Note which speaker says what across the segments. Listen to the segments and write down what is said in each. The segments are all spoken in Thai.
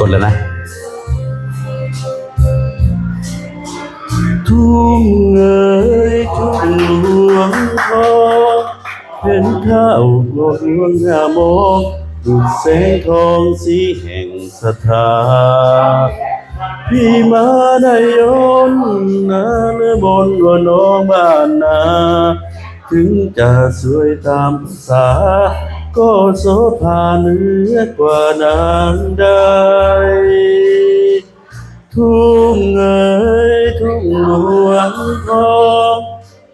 Speaker 1: กดแล้วนะ
Speaker 2: ทุ่งเอ๋ยทุ่งหลวงทอเห็นข้าวหลวงงาโมองดุจแสงทองสีแห่งศรัทธาพี่มาได้ยนนาเนื้อบนว่าน้องบ้านนา ถึงจะสวยตามภาษา ก็โสภาเหนือกว่านางใดทุ่งเอ๋ยทุ่งหลวงทอง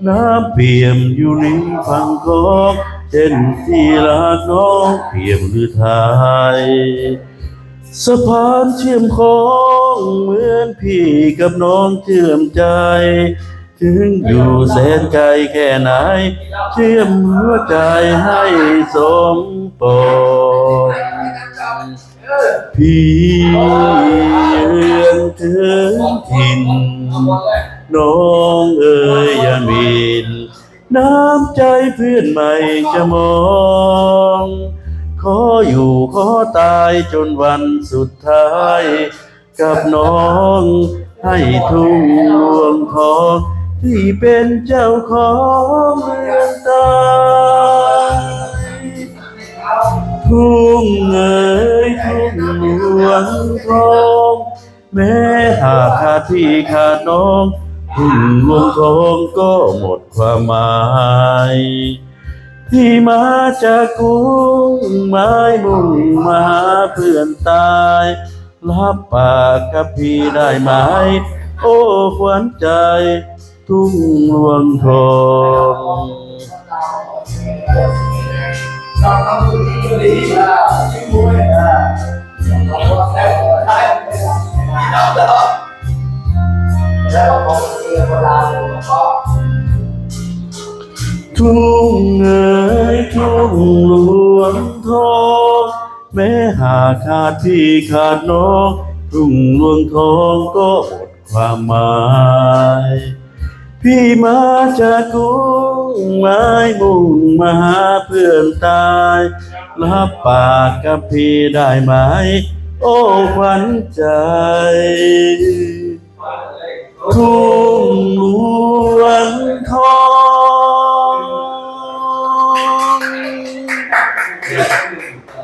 Speaker 2: น้ำเปี่ยมอยู่ริมฝั่งคลองเช่นที่ลาน้องเปี่ยมหรือไทยสะพานเชื่อมคองเหมือนพี่กับน้องเชื่อมใจ ถึงอยู่แสนไกลแค่ไหน เชื่อมหัวใจให้สมปองพี่เรือนถึงถิ่นน้องเอ๋ยอย่ามินน้ำใจเพื่อนใหม่จะมองขออยู่ขอตายจนวันสุดท้าย กับน้องให้ทุ่งรวงทอง ที่เป็นเจ้าของเมืองตายทุ่งเอ๋ยทุ่งหลวงทองแม้หากขาดพี่ขาดน้องทุ่งรวงทองก็หมดความหมายที่มาจากกรุงไม้มุ่งมาเพื่อนตายรับปากกับพี่ได้ไหม โอ้ขวัญใจ ทุ่งรวงทองทุ่งเอ๋ยทุ่งหลวงทองแม้หาขาดพี่ขาดน้องทุ่งหลวงทองก็หมดความหมาย พี่มาจากกรุงไม้มุ่งมาหาเพื่อนตาย รับปากกับพี่ได้ไหม โอ้ขวัญใจทุ่